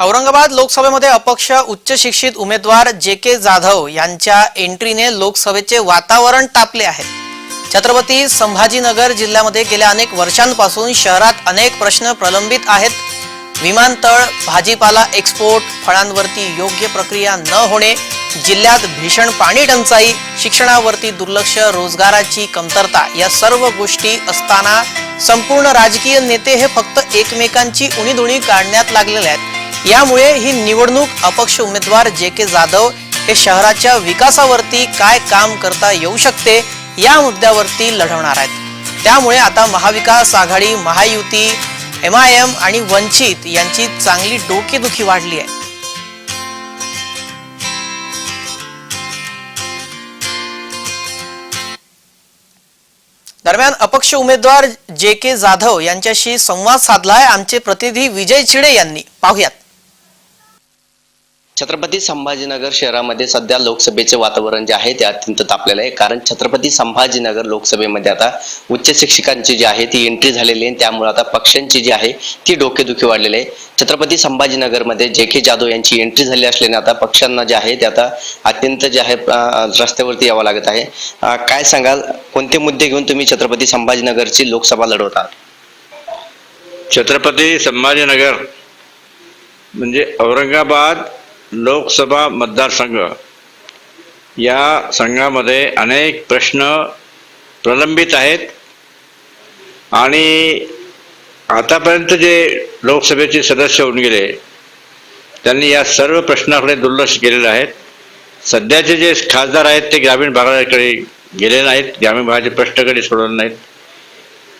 औरंगाबाद लोकसभेमध्ये अपक्ष उच्च शिक्षित उमेदवार जे के जाधव यांच्या एंट्रीने लोकसभेचे वातावरण तापले आहे. छत्रपती संभाजीनगर जिल्ह्यामध्ये गेल्या अनेक वर्षांपासून शहरात अनेक प्रश्न प्रलंबित आहेत. विमानतळ भाजीपाला एक्सपोर्ट फळांवरती योग्य प्रक्रिया न होणे जिल्ह्यात भीषण पाणी टंचाई शिक्षणावरती दुर्लक्ष रोजगाराची कमतरता या सर्व गोष्टी असताना संपूर्ण राजकीय नेते हे फक्त एकमेकांची उणीधुणी काढण्यात लागलेले आहेत. यामुळे ही निवडणूक अपक्ष उमेदवार जे के जाधव हे शहराच्या विकासावरती काय काम करता येऊ शकते या मुद्द्यावरती लढवणार आहेत. त्यामुळे आता Mahavikas Aghadi Mahayuti M I M आणि वंचित यांची चांगली डोकेदुखी वाढली आहे. दरम्यान अपक्ष उमेदवार जे के जाधव यांच्याशी संवाद साधलाय. आमचे प्रतिनिधी विजय चिडे यांनी. पाहुयात. छत्रपती संभाजीनगर शहरामध्ये सध्या लोकसभेचे वातावरण जे आहे ते अत्यंत तापलेलं आहे. कारण छत्रपती संभाजीनगर लोकसभेमध्ये आता उच्च शिक्षकांची जी आहे ती एंट्री झालेली आहे. त्यामुळे आता पक्षांची जी आहे ती डोकेदुखी वाढलेली आहे. छत्रपती संभाजीनगरमध्ये जे के जाधव यांची एंट्री झाली असल्याने आता पक्षांना जे आहे ते आता अत्यंत जे आहे रस्त्यावरती यावं लागत आहे. काय सांगाल? कोणते मुद्दे घेऊन तुम्ही छत्रपती संभाजीनगरची लोकसभा लढवतात छत्रपती संभाजीनगर म्हणजे औरंगाबाद लोकसभा मतदारसंघ या संघामध्ये अनेक प्रश्न प्रलंबित आहेत. आणि आतापर्यंत जे लोकसभेचे सदस्य होऊन गेले त्यांनी या सर्व प्रश्नाकडे दुर्लक्ष केलेलं आहेत सध्याचे जे खासदार आहेत ते ग्रामीण भागाकडे गेले नाहीत. ग्रामीण भागाचे प्रश्न कधी सोडवले नाहीत.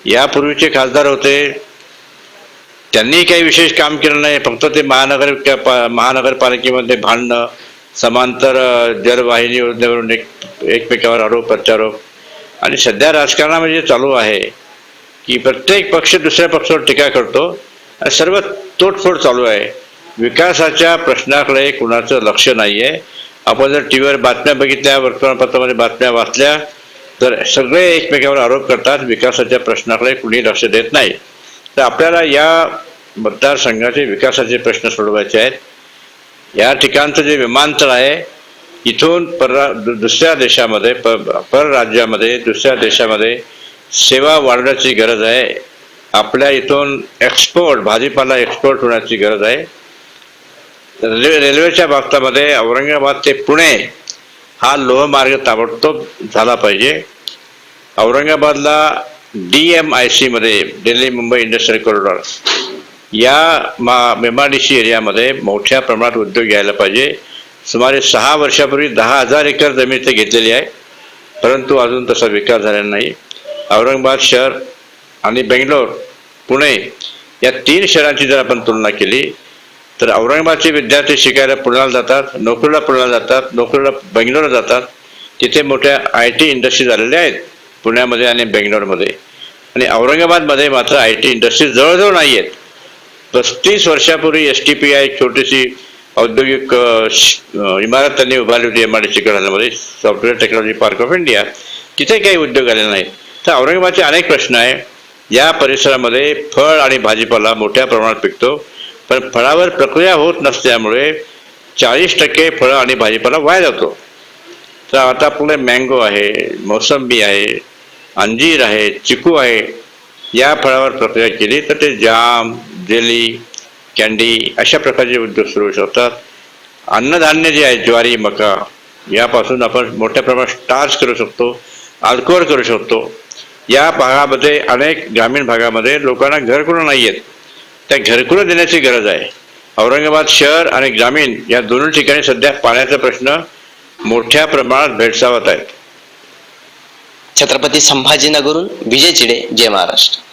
यापूर्वीचे खासदार होते त्यांनी काही विशेष काम केलं नाही. फक्त ते महानगर महानगरपालिकेमध्ये भांडणं समांतर जलवाहिनी योजनेवरून एक एकमेकावर आरोप प्रत्यारोप. आणि सध्या राजकारणामध्ये म्हणजे चालू आहे की प्रत्येक पक्ष दुसऱ्या पक्षावर टीका करतो. आणि सर्व तोडफोड चालू आहे. विकासाच्या प्रश्नाकडे कुणाचं लक्ष नाही आहे आपण जर टी व्हीवर बातम्या बघितल्या वर्तमानपत्रामध्ये बातम्या वाचल्या तर सगळे एकमेकावर आरोप करतात. विकासाच्या प्रश्नाकडे कुणी लक्ष देत नाही. तर आपल्याला या मतदारसंघाचे विकासाचे प्रश्न सोडवायचे आहेत. या ठिकाणचं जे विमानतळ आहे इथून पर दुसऱ्या देशामध्ये प परराज्यामध्ये दुसऱ्या देशामध्ये सेवा वाढण्याची गरज आहे. आपल्या इथून एक्सपोर्ट भाजीपाला एक्सपोर्ट होण्याची गरज आहे. रेल्वे रेल्वेच्या बाबतीमध्ये औरंगाबाद ते पुणे हा लोहमार्ग ताबडतोब झाला पाहिजे. औरंगाबादला डी एम आय सीमध्ये दिल्ली मुंबई इंडस्ट्रियल कॉरिडॉर या मा मेमाडीसी डी सी एरियामध्ये मोठ्या प्रमाणात उद्योग यायला पाहिजे. सुमारे सहा वर्षापूर्वी दहा हजार एकर जमीन ते घेतलेली आहे. परंतु अजून तसा विकास झालेला नाही. औरंगाबाद शहर आणि बेंगलोर पुणे या तीन शहरांची जर आपण तुलना केली तर औरंगाबादचे विद्यार्थी शिकायला पुण्याला जातात नोकरीला पुण्याला जातात नोकरीला बेंगलोरला जातात. तिथे मोठ्या आय टी इंडस्ट्री झालेल्या आहेत. पुण्यामध्ये आणि बेंगलोरमध्ये. आणि औरंगाबादमध्ये मात्र आय टी इंडस्ट्री जवळजवळ नाही आहेत पस्तीस वर्षापूर्वी एस टी पी आय एक छोटीशी औद्योगिक श- इमारत त्यांनी उभारली होती M R D C software technology park of India तिथे काही उद्योग आले नाहीत. तर औरंगाबादचे अनेक प्रश्न आहे. या परिसरामध्ये फळ आणि भाजीपाला मोठ्या प्रमाणात पिकतो. पण फळावर प्रक्रिया होत नसल्यामुळे चाळीस टक्के फळं आणि भाजीपाला वाया जातो. तर आता आपल्याकडे मँगो आहे मोसंबी आहे अंजीर आहे चिकू आहे या फळावर प्रक्रिया केली तर ते जाम जेली कॅन्डी अशा प्रकारचे उद्योग सुरू होऊ शकतात. अन्नधान्य जे आहे ज्वारी मका यापासून आपण मोठ्या प्रमाणात स्टार्च करू शकतो अल्कोहोल करू शकतो. या भागामध्ये अनेक ग्रामीण भागामध्ये लोकांना घरकुलं नाही आहेत. त्या घरकुलं देण्याची गरज आहे. औरंगाबाद शहर आणि ग्रामीण या दोन्ही ठिकाणी सध्या पाण्याचा प्रश्न मोठ्या प्रमाणात भेडसावत आहेत. छत्रपती संभाजीनगरहून विजय चिडे जय महाराष्ट्र.